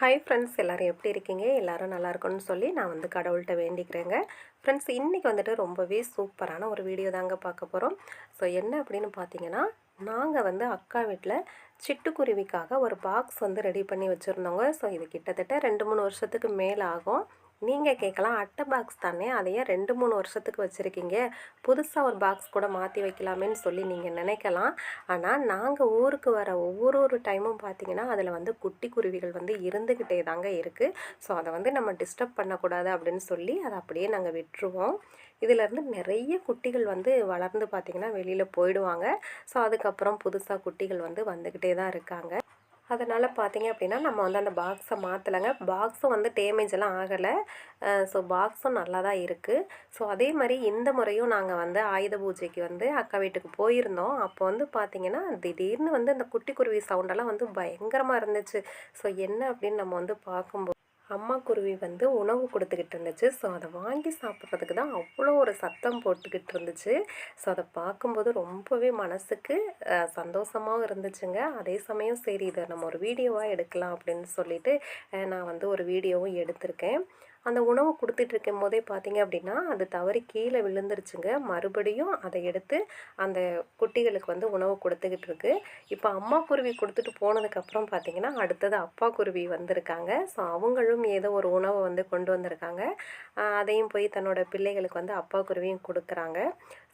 Hi friends எல்லோரும் எப்படி இருக்கீங்க? எல்லோரும் நல்லா இருக்கும்னு சொல்லி நான் வந்து கடவுள்கிட்ட வேண்டிக்கிறேங்க. ஃப்ரெண்ட்ஸ் இன்றைக்கி வந்துட்டு ரொம்பவே சூப்பரான ஒரு வீடியோ தாங்க பார்க்க போகிறோம் ஸோ என்ன அப்படின்னு பார்த்தீங்கன்னா நாங்கள் வந்து அக்கா வீட்டில் சிட்டுக்குருவிக்காக ஒரு பாக்ஸ் வந்து ரெடி பண்ணி வச்சுருந்தோங்க. ஸோ இது கிட்டத்தட்ட ரெண்டு மூணு வருஷத்துக்கு மேலே ஆகும். நீங்கள் கேட்கலாம் அட்டை பாக்ஸ் தானே? அதையே ரெண்டு மூணு வருஷத்துக்கு வச்சுருக்கீங்க. புதுசாக ஒரு பாக்ஸ் கூட மாற்றி வைக்கலாமேன்னு சொல்லி நீங்கள் நினைக்கலாம். ஆனால் நாங்கள் ஊருக்கு வர ஒவ்வொரு ஒரு டைமும் பார்த்தீங்கன்னா அதில் வந்து குட்டி குருவிகள் வந்து இருந்துக்கிட்டே தாங்க இருக்குது ஸோ அதை வந்து நம்ம டிஸ்டர்ப் பண்ணக்கூடாது அப்படின்னு சொல்லி அதை அப்படியே நாங்கள் விட்டுருவோம். இதிலேருந்து நிறைய குட்டிகள் வந்து வளர்ந்து பார்த்திங்கன்னா வெளியில் போயிடுவாங்க. ஸோ அதுக்கப்புறம் புதுசாக குட்டிகள் வந்து வந்துக்கிட்டே தான் இருக்காங்க. அதனால் பார்த்தீங்க அப்படின்னா நம்ம வந்து அந்த பாக்ஸை மாற்றலைங்க பாக்ஸும் வந்து டேமேஜ் எல்லாம் ஆகலை. ஸோ பாக்ஸும் நல்லா தான் இருக்குது ஸோ அதே மாதிரி இந்த முறையும் நாங்கள் வந்து ஆயுத பூஜைக்கு வந்து அக்கா வீட்டுக்கு போயிருந்தோம். அப்போ வந்து பார்த்திங்கன்னா திடீர்னு வந்து அந்த குட்டி குருவி சவுண்டெல்லாம் வந்து பயங்கரமாக இருந்துச்சு. ஸோ என்ன அப்படின்னு நம்ம வந்து பார்க்கும்போது அம்மா குருவி வந்து உணவு கொடுத்துக்கிட்டு இருந்துச்சு. ஸோ அதை வாங்கி சாப்பிட்றதுக்கு தான் அவ்வளோ ஒரு சத்தம் போட்டுக்கிட்டு இருந்துச்சு. ஸோ அதை பார்க்கும்போது ரொம்பவே மனசுக்கு சந்தோஷமாகவும் இருந்துச்சுங்க. அதே சமயம் சரி இதை நம்ம ஒரு வீடியோவாக எடுக்கலாம் அப்படின்னு சொல்லிட்டு நான் வந்து ஒரு வீடியோவும் எடுத்திருக்கேன். அந்த உணவு கொடுத்துட்ருக்கும் போதே பார்த்தீங்க அப்படின்னா அது தவறி கீழே விழுந்துருச்சுங்க. மறுபடியும் அதை எடுத்து அந்த குட்டிகளுக்கு வந்து உணவு கொடுத்துக்கிட்டு இருக்கு இப்போ அம்மா குருவி கொடுத்துட்டு போனதுக்கப்புறம் பார்த்தீங்கன்னா அடுத்தது அப்பா குருவி வந்திருக்காங்க. ஸோ அவங்களும் ஏதோ ஒரு உணவை வந்து கொண்டு வந்திருக்காங்க. அதையும் போய் தன்னோட பிள்ளைகளுக்கு வந்து அப்பா குருவியும் கொடுக்குறாங்க.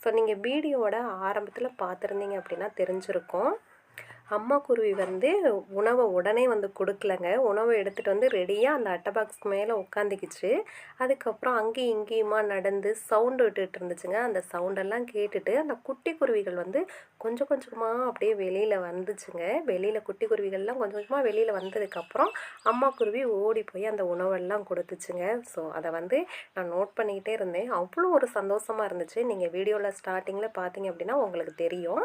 ஸோ நீங்கள் வீடியோவோட ஆரம்பத்தில் பார்த்துருந்தீங்க அப்படின்னா தெரிஞ்சிருக்கும். அம்மா குருவி வந்து உணவை உடனே வந்து கொடுக்கலங்க. உணவை எடுத்துகிட்டு வந்து ரெடியாக அந்த அட்டை பாக்ஸ்க்கு மேலே உட்காந்துக்கிச்சு அதுக்கப்புறம் அங்கேயும் இங்கேயுமா நடந்து சவுண்டு விட்டுட்டு இருந்துச்சுங்க. அந்த சவுண்டெல்லாம் கேட்டுட்டு அந்த குட்டி குருவிகள் வந்து கொஞ்சம் கொஞ்சமாக அப்படியே வெளியில் வந்துச்சுங்க. வெளியில் குட்டி குருவிகள்லாம் கொஞ்சம் கொஞ்சமாக வெளியில் வந்ததுக்கப்புறம் அம்மா குருவி ஓடி போய் அந்த உணவெல்லாம் கொடுத்துச்சுங்க. ஸோ அதை வந்து நான் நோட் பண்ணிக்கிட்டே இருந்தேன். அவ்வளோ ஒரு சந்தோஷமாக இருந்துச்சு. நீங்கள் வீடியோவில் ஸ்டார்டிங்கில் பார்த்தீங்க அப்படின்னா உங்களுக்கு தெரியும்.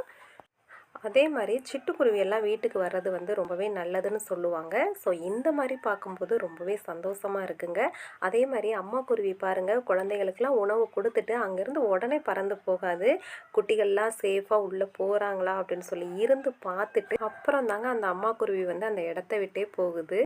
அதே மாதிரி சிட்டுக்குருவி எல்லாம் வீட்டுக்கு வர்றது வந்து ரொம்பவே நல்லதுன்னு சொல்லுவாங்க. ஸோ இந்த மாதிரி பார்க்கும்போது ரொம்பவே சந்தோஷமாக இருக்குங்க. அதே மாதிரி அம்மா குருவி பாருங்கள் குழந்தைகளுக்கெல்லாம் உணவு கொடுத்துட்டு அங்கேருந்து உடனே பறந்து போகாது. குட்டிகள்லாம் சேஃபாக உள்ளே போகிறாங்களா அப்படின்னு சொல்லி இருந்து பார்த்துட்டு அப்புறம் தாங்க அந்த அம்மா குருவி வந்து அந்த இடத்த விட்டே போகுது.